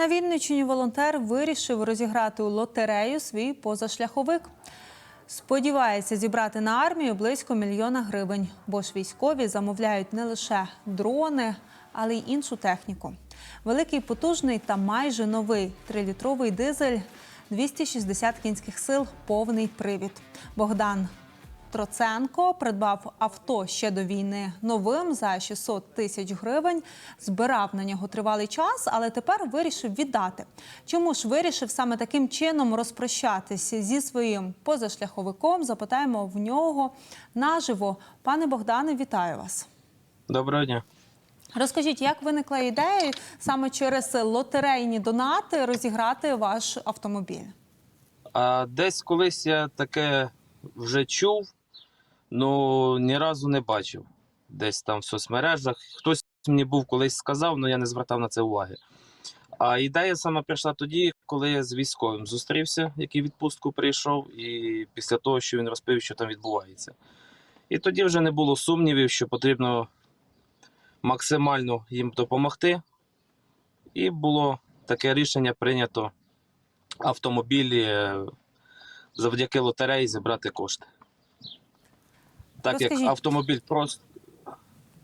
На Вінниччині волонтер вирішив розіграти у лотерею свій позашляховик. Сподівається зібрати на армію близько мільйона гривень, бо ж військові замовляють не лише дрони, але й іншу техніку. Великий потужний та майже новий трилітровий дизель, 260 кінських сил, повний привід. Богдан Троценко придбав авто ще до війни новим за 600 тисяч гривень. Збирав на нього тривалий час, але тепер вирішив віддати. Чому ж вирішив саме таким чином розпрощатися зі своїм позашляховиком? Запитаємо в нього наживо. Пане Богдане, вітаю вас. Доброго дня. Розкажіть, як виникла ідея саме через лотерейні донати розіграти ваш автомобіль? А десь колись я таке вже чув, ну ні разу не бачив. Десь там в соцмережах. Хтось мені був колись сказав, але я не звертав на це уваги. А ідея саме прийшла тоді, коли я з військовим зустрівся, який відпустку прийшов, і після того, що він розповів, що там відбувається. І тоді вже не було сумнівів, що потрібно максимально їм допомогти. І було таке рішення прийнято автомобілі е, завдяки лотереї зібрати кошти. Так Розкажіть. як автомобіль просто Так,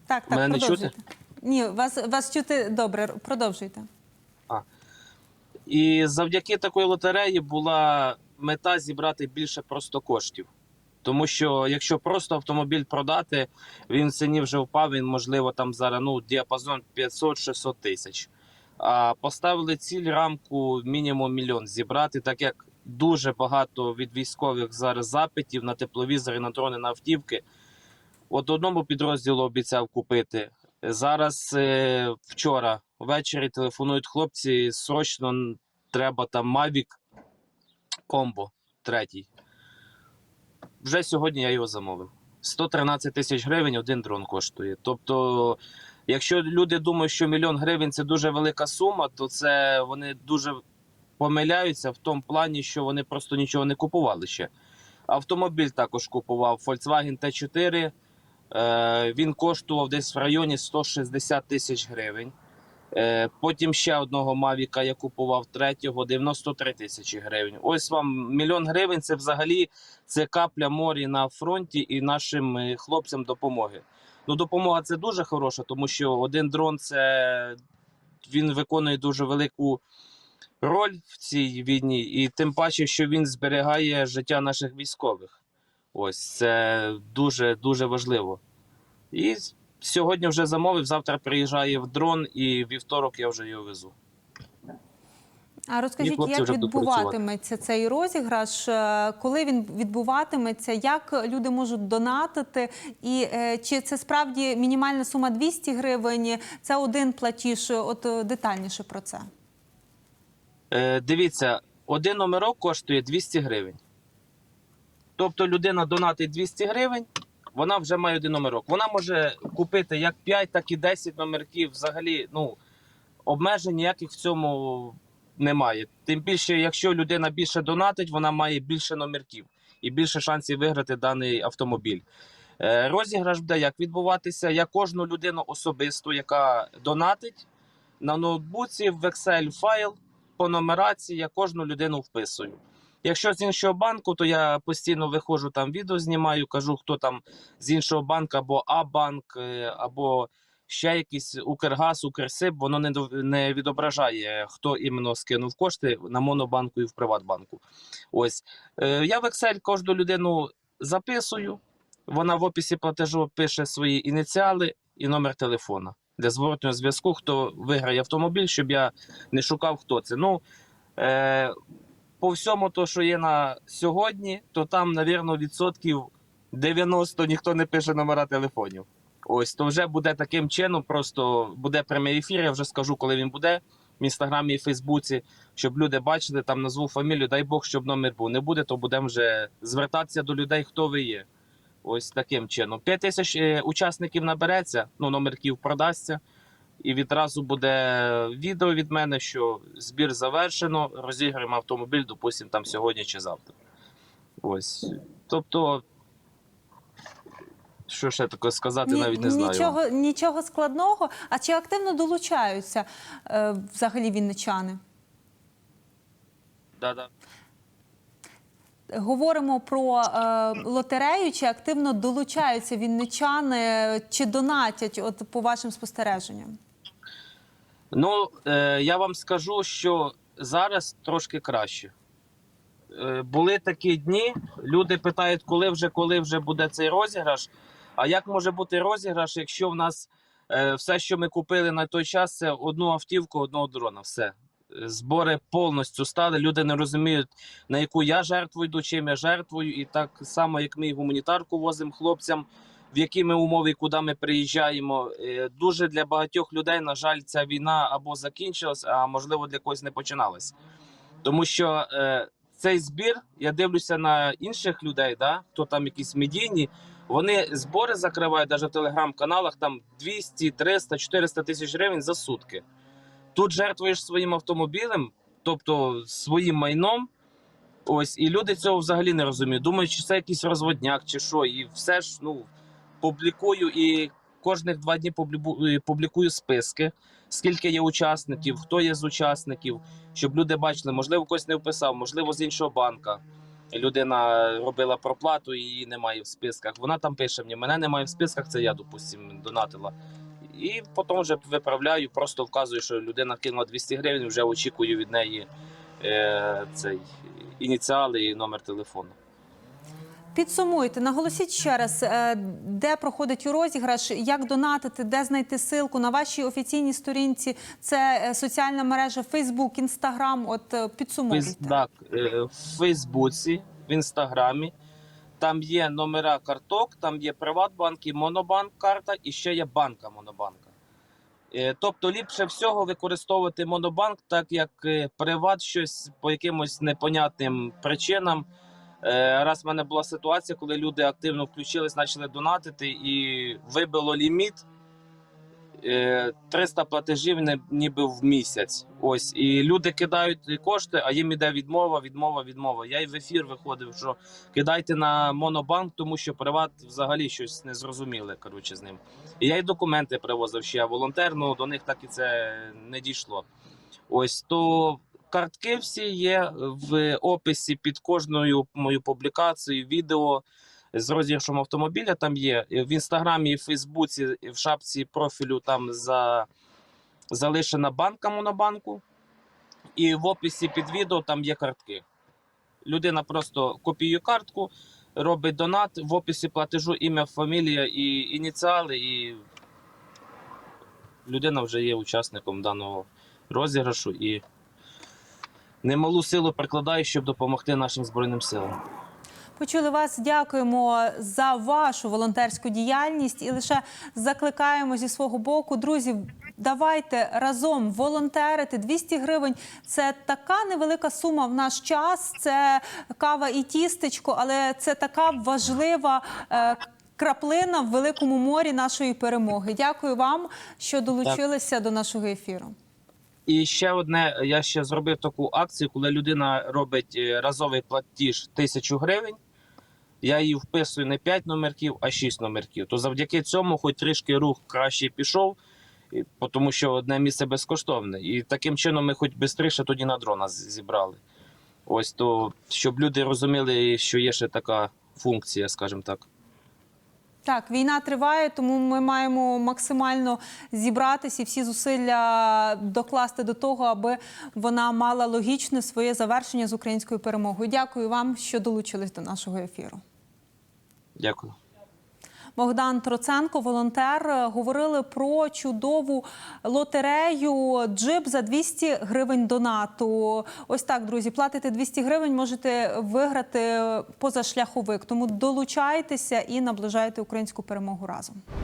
так, Мене не продовжуйте. Ні, вас, вас чути добре. Продовжуйте. І завдяки такої лотереї була мета зібрати більше просто коштів. Тому що якщо просто автомобіль продати, він в ціні вже впав, він можливо там зараз ну, діапазон 500-600 тисяч. А поставили ціль рамку мінімум мільйон зібрати, так як дуже багато від військових зараз запитів на тепловізори, на дрони, на автівки. От одному підрозділу обіцяв купити. Зараз е, вчора ввечері телефонують хлопці, срочно треба там Mavic Combo третій. Вже сьогодні я його замовив. 113 тисяч гривень один дрон коштує. Тобто, якщо люди думають, що мільйон гривень це дуже велика сума, то це вони дуже помиляються в тому плані, що вони просто нічого не купували ще. Автомобіль також купував Volkswagen T4. Е, він коштував десь в районі 160 тисяч гривень. Е, потім ще одного Мавіка я купував третього 93 тисячі гривень. Ось вам мільйон гривень. Це взагалі це капля морі на фронті і нашим е, хлопцям допомоги. Ну, допомога це дуже хороша, тому що один дрон це він виконує дуже велику роль в цій війні, і тим паче, що він зберігає життя наших військових. Ось це дуже дуже важливо. І сьогодні вже замовив, завтра приїжджає в дрон, і вівторок я вже його везу. А розкажіть, як відбуватиметься цей розіграш? Е, Коли він відбуватиметься? Як люди можуть донатити? І е, чи це справді мінімальна сума 200 гривень? Це один платіж? От е, детальніше про це. Е, дивіться, один номерок коштує 200 гривень. Тобто людина донатить 200 гривень, вона вже має один номерок. Вона може купити як 5, так і 10 номерків. Взагалі, ну, обмежень ніяких в цьому немає. Тим більше, якщо людина більше донатить, вона має більше номерків і більше шансів виграти даний автомобіль. Е, Розіграш буде як відбуватися. Я кожну людину особисто, яка донатить на ноутбуці в Excel файл по нумерації, я кожну людину вписую. Якщо з іншого банку, то я постійно виходжу там відео знімаю, кажу, хто там з іншого банку, або А-банк, е, або ще якийсь Укргаз, Укрсиб, воно не, не відображає, хто іменно скинув кошти на Монобанку і в Приватбанку. Ось. Е, Я в Excel кожну людину записую, вона в описі платежу пише свої ініціали і номер телефона для зворотнього зв'язку, хто виграє автомобіль, щоб я не шукав, хто це. Ну, е, по всьому, то, що є на сьогодні, то там, навірно, відсотків 90 ніхто не пише номера телефонів. Ось, то вже буде таким чином, просто буде прямий ефір, я вже скажу, коли він буде в інстаграмі і Фейсбуці, щоб люди бачили, там назву фамілію, дай Бог, щоб номер був. Не буде, то будемо вже звертатися до людей, хто ви є. Ось таким чином. 5 тисяч е, учасників набереться, ну, номерків продасться. І відразу буде відео від мене, що збір завершено, розіграємо автомобіль, допустимо, там сьогодні чи завтра. Ось. Тобто, Що ще таке сказати, Ні- навіть не знаю. Нічого, нічого складного. А чи активно долучаються е, взагалі вінничани? Да-да. Говоримо про е, лотерею, чи активно долучаються вінничани, чи донатять, от по вашим спостереженням? Ну, е, я вам скажу, що зараз трошки краще. Е, були такі дні, люди питають, коли вже, коли вже буде цей розіграш. А як може бути розіграш, якщо в нас е, все, що ми купили на той час, це одну автівку, одного дрона. Все. Збори повністю стали. Люди не розуміють, на яку я жертву йду, чим я жертвую. І так само, як ми гуманітарку возимо хлопцям, в які ми умови куди ми приїжджаємо. Е, Дуже для багатьох людей, на жаль, ця війна або закінчилась, а можливо для когось не починалась. Тому що е, цей збір, я дивлюся на інших людей, да, хто там якісь медійні, вони збори закривають навіть в телеграм-каналах там 200, 300, 400 тисяч гривень за сутки. Тут жертвуєш своїм автомобілем, тобто своїм майном. Ось, і люди цього взагалі не розуміють. Думають, чи це якийсь розводняк, чи що. І все ж ну, публікую і кожних два дні публікую списки, скільки є учасників, хто є з учасників, щоб люди бачили, можливо, когось не вписав, можливо, з іншого банка. Людина робила проплату і її немає в списках. Вона там пише мені, мене немає в списках, це я, допустимо, донатила. І потім вже виправляю, просто вказую, що людина кинула 200 гривень, вже очікую від неї е, цей ініціали і номер телефону. Підсумуйте, наголосіть ще раз, е, де проходить розіграш, як донатити, де знайти ссылку на вашій офіційній сторінці. Це е, соціальна мережа Facebook, Instagram. От е, підсумуйте. Так, в Фейсбуці, в Інстаграмі. Там є номера карток, там є Приватбанк і Монобанк карта, і ще є банка Монобанка. Е, Тобто ліпше всього використовувати Монобанк, так як е, Приват щось по якимось непонятним причинам. Е, Раз в мене була ситуація, коли люди активно включились, почали донатити і вибило ліміт. Е, 300 платежів не- ніби в місяць. Ось і люди кидають кошти, а їм іде відмова, відмова, відмова. Я й в ефір виходив, що кидайте на монобанк, тому що приват взагалі щось не зрозуміле. Коротше, з ним. І я й документи привозив ще волонтер, ну до них так і це не дійшло. Ось то картки всі є в описі під кожною мою публікацією, відео з розіграшем автомобіля. Там є в інстаграмі, і в Фейсбуці, і в шапці профілю там за залишена банка монобанку. І в описі під відео там є картки. Людина просто копіює картку, робить донат, в описі платежу ім'я, фамілія і ініціали, і людина вже є учасником даного розіграшу і немалу силу прикладає, щоб допомогти нашим Збройним силам. Почули вас. Дякуємо за вашу волонтерську діяльність і лише закликаємо зі свого боку, друзі. Давайте разом волонтерити 200 гривень. Це така невелика сума в наш час. Це кава і тістечко, але це така важлива. е, Краплина в великому морі нашої перемоги. Дякую вам, що долучилися до нашого ефіру. І ще одне, я ще зробив таку акцію, коли людина робить е, разовий платіж тисячу гривень. Я її вписую не 5 номерків, а 6 номерків. То завдяки цьому, хоч трішки рух краще пішов, тому що одне місце безкоштовне. І таким чином ми хоч швидше тоді на дрона зібрали. Ось то, щоб люди розуміли, що є ще така функція, скажімо так. Так, війна триває, тому ми маємо максимально зібратися і всі зусилля докласти до того, аби вона мала логічне своє завершення з українською перемогою. Дякую вам, що долучились до нашого ефіру. Дякую. Богдан Троценко, волонтер, е, говорили про чудову лотерею джип за 200 гривень донату. Ось так, друзі, платите 200 гривень, можете виграти позашляховик. Тому долучайтеся і наближайте українську перемогу разом.